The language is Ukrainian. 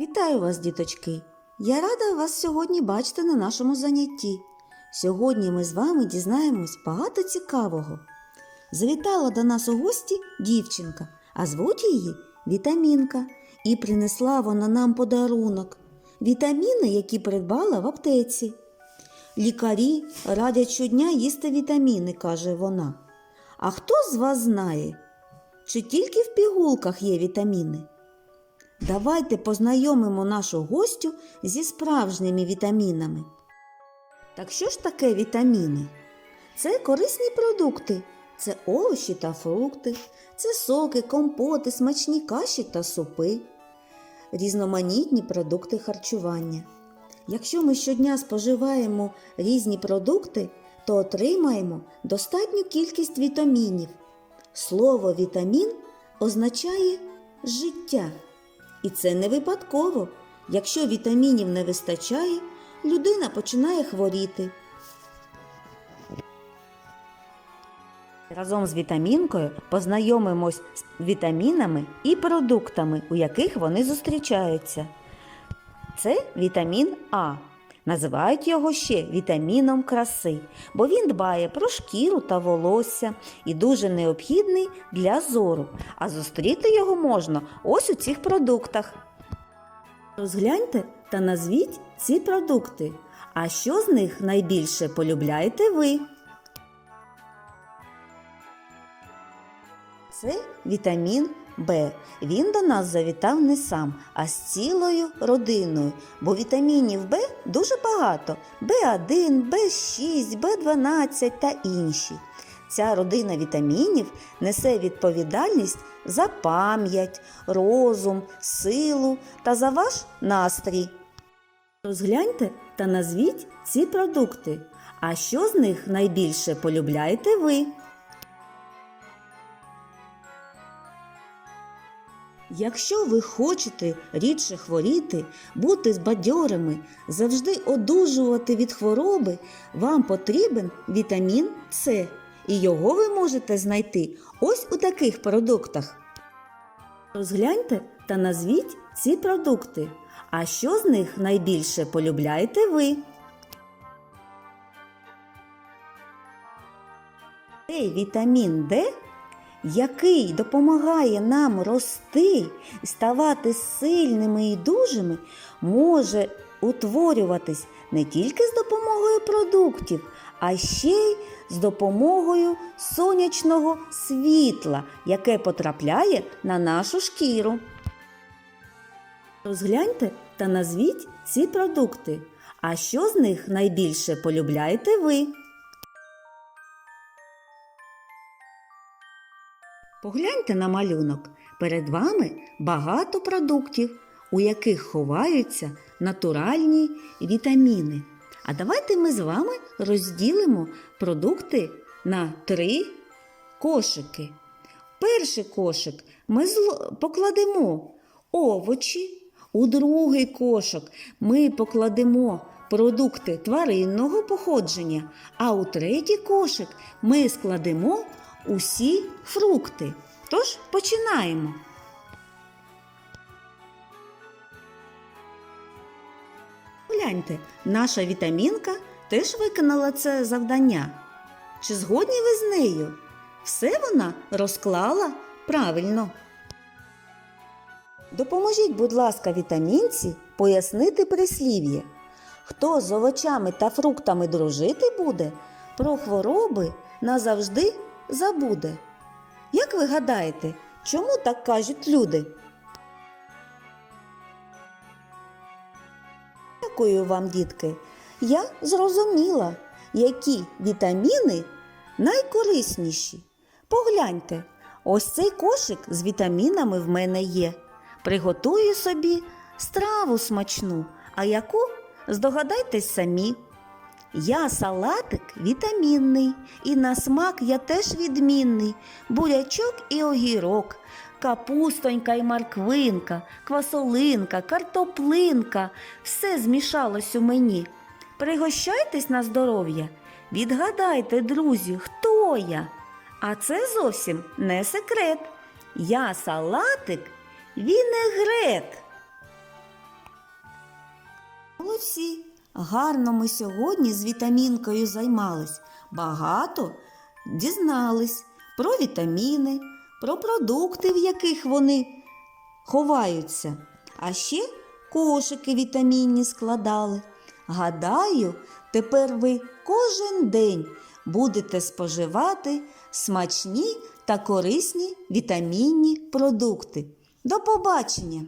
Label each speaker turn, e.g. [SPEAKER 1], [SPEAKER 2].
[SPEAKER 1] Вітаю вас, діточки! Я рада вас сьогодні бачити на нашому занятті. Сьогодні ми з вами дізнаємось багато цікавого. Завітала до нас у гості дівчинка, а звуть її Вітамінка, і принесла вона нам подарунок вітаміни, які придбала в аптеці. Лікарі радять щодня їсти вітаміни, каже вона. А хто з вас знає, чи тільки в пігулках є вітаміни? Давайте познайомимо нашу гостю зі справжніми вітамінами. Так що ж таке вітаміни? Це корисні продукти, це овочі та фрукти, це соки, компоти, смачні каші та супи, різноманітні продукти харчування. Якщо ми щодня споживаємо різні продукти, то отримаємо достатню кількість вітамінів. Слово вітамін означає життя. І це не випадково. Якщо вітамінів не вистачає, людина починає хворіти. Разом з вітамінкою познайомимось з вітамінами і продуктами, у яких вони зустрічаються. Це вітамін А. Називають його ще вітаміном краси, бо він дбає про шкіру та волосся і дуже необхідний для зору. А зустріти його можна ось у цих продуктах. Розгляньте та назвіть ці продукти. А що з них найбільше полюбляєте ви? Це вітамін Б. Він до нас завітав не сам, а з цілою родиною, бо вітамінів Б дуже багато: Б1, Б6, Б12 та інші. Ця родина вітамінів несе відповідальність за пам'ять, розум, силу та за ваш настрій. Розгляньте та назвіть ці продукти. А що з них найбільше полюбляєте ви? Якщо ви хочете рідше хворіти, бути збадьорими, завжди одужувати від хвороби, вам потрібен вітамін С. І його ви можете знайти ось у таких продуктах. Розгляньте та назвіть ці продукти. А що з них найбільше полюбляєте ви? Цей вітамін Д який допомагає нам рости, ставати сильними і дужими, може утворюватись не тільки з допомогою продуктів, а ще й з допомогою сонячного світла, яке потрапляє на нашу шкіру. Розгляньте та назвіть ці продукти. А що з них найбільше полюбляєте ви? Погляньте на малюнок. Перед вами багато продуктів, у яких ховаються натуральні вітаміни. А давайте ми з вами розділимо продукти на три кошики. Перший кошик ми покладемо овочі, у другий кошик ми покладемо продукти тваринного походження, а у третій кошик ми складемо усі фрукти. Тож починаємо. Гляньте, наша вітамінка теж виконала це завдання. Чи згодні ви з нею? Все вона розклала правильно. Допоможіть, будь ласка, вітамінці пояснити прислів'я. Хто з овочами та фруктами дружити буде, про хвороби назавжди забуде. Як ви гадаєте, чому так кажуть люди? Дякую вам, дітки. Я зрозуміла, які вітаміни найкорисніші. Погляньте, ось цей кошик з вітамінами в мене є. Приготую собі страву смачну, а яку здогадайтесь самі. Я салатик вітамінний, і на смак я теж відмінний. Бурячок і огірок, капустонька і морквинка, квасолинка, картоплинка все змішалось у мені. Пригощайтесь на здоров'я, відгадайте, друзі, хто я. А це зовсім не секрет. Я салатик вінегрет. Молодці! Гарно ми сьогодні з вітамінкою займались. Багато дізнались про вітаміни, про продукти, в яких вони ховаються. А ще кошики вітамінні складали. Гадаю, тепер ви кожен день будете споживати смачні та корисні вітамінні продукти. До побачення!